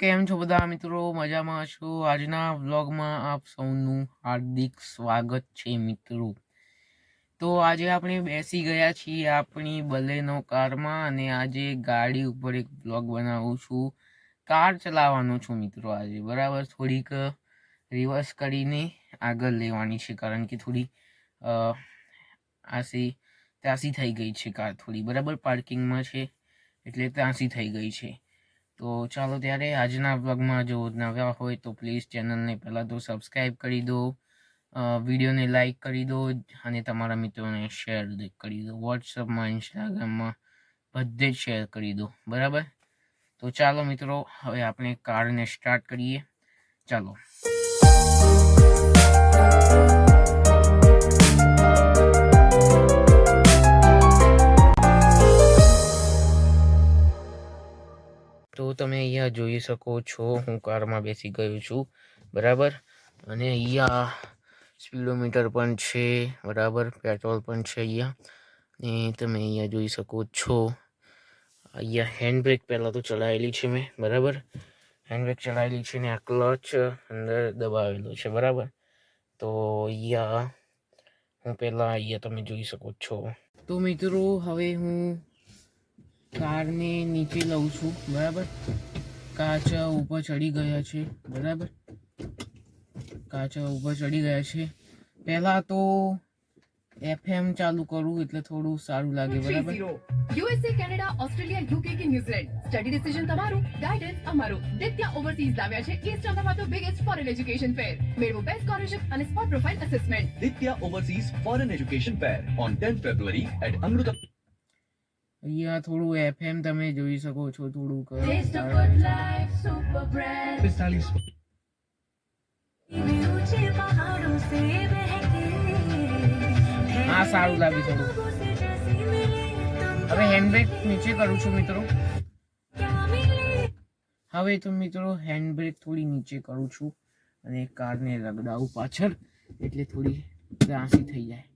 કેમ છો બધા મિત્રો? મજામાં છો. આજના વ્લોગમાં આપ સૌનું હાર્દિક સ્વાગત છે મિત્રો. તો આજે આપણે બેસી ગયા છીએ આપણી બલેનો કારમાં અને આજે ગાડી ઉપર એક વ્લોગ બનાવું છું. કાર ચલાવવાનો છું મિત્રો આજે. બરાબર? થોડીક રિવર્સ કરીને આગળ લેવાની છે. કારણ કે થોડી આસી ત્રાસી થઈ ગઈ છે કાર થોડી. બરાબર? પાર્કિંગમાં છે. એટલે ત્યાંસી થઈ ગઈ છે. તો ચાલો ત્યારે આજના વ્લોગમાં જો નવા હોય તો પ્લીઝ ચેનલને પહેલાં તો સબસ્ક્રાઈબ કરી દો વિડીયોને લાઈક કરી દો અને તમારા મિત્રોને શેર કરી દો. વોટ્સઅપમાં ઇન્સ્ટાગ્રામમાં બધે જ શેર કરી દો. બરાબર? તો ચાલો મિત્રો, હવે આપણે કારને સ્ટાર્ટ કરીએ. ચાલો. જોઈ શકો છો, હું કારમાં બેસી ગયો છું, બરાબર? અને અહીંયા સ્પીડોમીટર પણ છે, બરાબર? પેટ્રોલ પણ છે અહીંયા. ને તમે અહીંયા જોઈ શકો છો, અહીંયા હેન્ડબ્રેક પહેલાં તો ચલાવેલી છે મેં, બરાબર? હેન્ડબ્રેક ચલાવેલી છે ને આ ક્લચ અંદર દબાવેલો છે, બરાબર? તો અહીંયા હું પહેલાં અહીંયા તમે જોઈ શકો છો. તો મિત્રો, હવે હું કારને નીચે લઉં છું, બરાબર? કાચ ઉપર ચડી ગયા છે બરાબર? કાચા ઉપર ચડી ગયા છે. પહેલા તો એફએમ ચાલુ કરું એટલે થોડું સારું લાગે બરાબર? યુએસએ કેનેડા ઓસ્ટ્રેલિયા યુકે કે ન્યુઝીલેન્ડ સ્ટડી ડિસિઝન તમારું ગાઈડન્સ અમારું. દિત્યા ઓવરસીઝ લાવ્યા છે ઈસ્ટ અમદાવાદનો બિગેસ્ટ ફોરેન એજ્યુકેશન ફેર મેળવો બેસ્ટ સ્કોલરશિપ અને spot profile assessment Ditya Overseas Foreign Education Fair on 10th February at Amruta અહીંયા થોડું એફએમ તમે જોઈ શકો છો થોડું પિસ્તાલીસ. હા સારું લાગે થોડું હવે હેન્ડબ્રેક નીચે કરું છું મિત્રો. હવે તો મિત્રો હેન્ડબ્રેક થોડી નીચે કરું છું અને કારને રગડાવું પાછળ એટલે થોડી ત્રાસી થઈ જાય.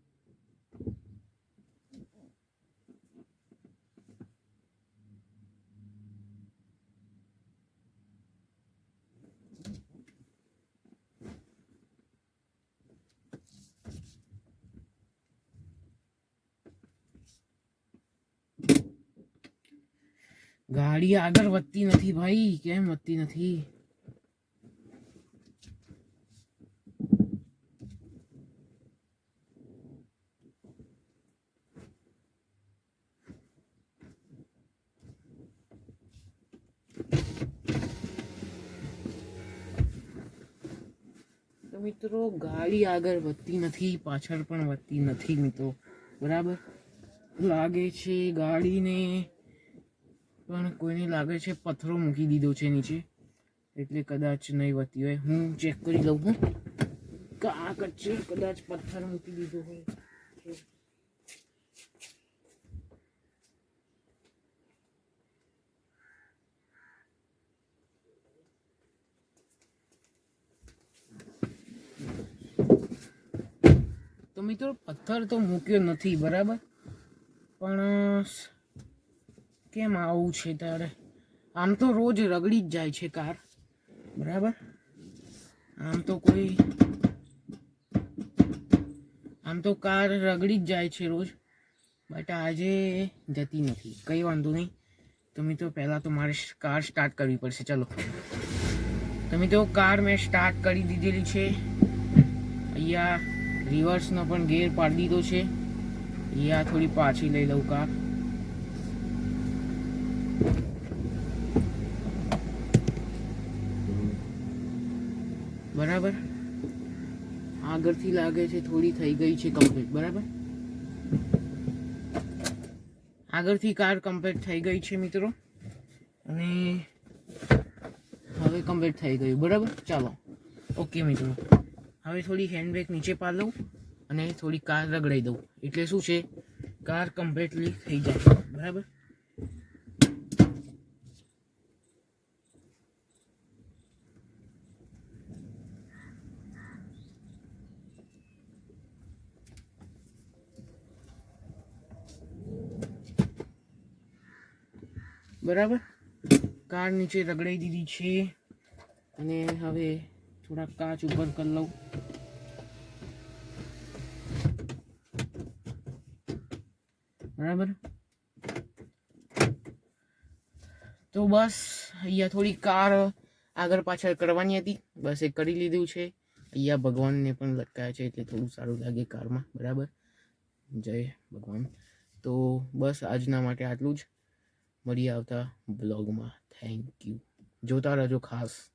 ગાડી આગળ વધતી નથી ભાઈ, કેમ વધતી નથી? મિત્રો, ગાડી આગળ વધતી નથી, પાછળ પણ વધતી નથી મિત્રો. બરાબર? લાગે છે ગાડીને પણ કોઈને લાગે છે પથ્થરો મૂકી દીધો છે નીચે. એટલે કદાચ નહીં વધતી હોય. હું ચેક કરી લઉં, હું. કે આ કચ્છે કદાચ પથ્થર મૂકી દીધો હોય. તો મિત્રો, પથ્થર તો મૂક્યો નથી, બરાબર? પણ કેમ આવું છે તારે? આમ તો રોજ રગડી જ જાય છે કાર. બરાબર? આમ તો કોઈ આમ તો કાર રગડી જ જાય છે રોજ. બટ આજે જતી નથી. કંઈ વાંધો નહીં. તમે તો પહેલાં તો મારે કાર સ્ટાર્ટ કરવી પડશે. ચલો. તો કાર મેં સ્ટાર્ટ કરી દીધેલી છે. અહીંયા રિવર્સનો પણ ગેર પાડી દીધો છે. અહીંયા થોડી પાછી લઈ લઉં કાર. બરાબર? આગળથી લાગે છે થોડી થઈ ગઈ છે કમ્પ્લીટ બરાબર? આગળથી કાર કમ્પ્લીટ થઈ ગઈ છે મિત્રો. અને હવે કમ્પ્લીટ થઈ ગયું, બરાબર? ચાલો. ઓકે મિત્રો. હવે થોડી હેન્ડબ્રેક નીચે પાડ અને થોડી કાર રગડાઈ દઉં. એટલે શું છે? કાર કમ્પ્લીટલી થઈ જાય, બરાબર? બરાબર? કાર નીચે રગડાઈ દીધી છે. અને હવે થોડા કાચ ઉપર કરી લઉં. બરાબર? તો બસ, અહીંયા થોડી કાર આગળ પાછળ કરવાની હતી. બસ એ કરી લીધું છે. અહીંયા ભગવાનને પણ લટકાયા છે એટલે થોડું સારું લાગે કારમાં. બરાબર? જય ભગવાન. તો બસ આજના માટે આટલું જ. મળીએ આવતા બ્લોગમાં થેન્ક યુ જોતા રહેજો ખાસ.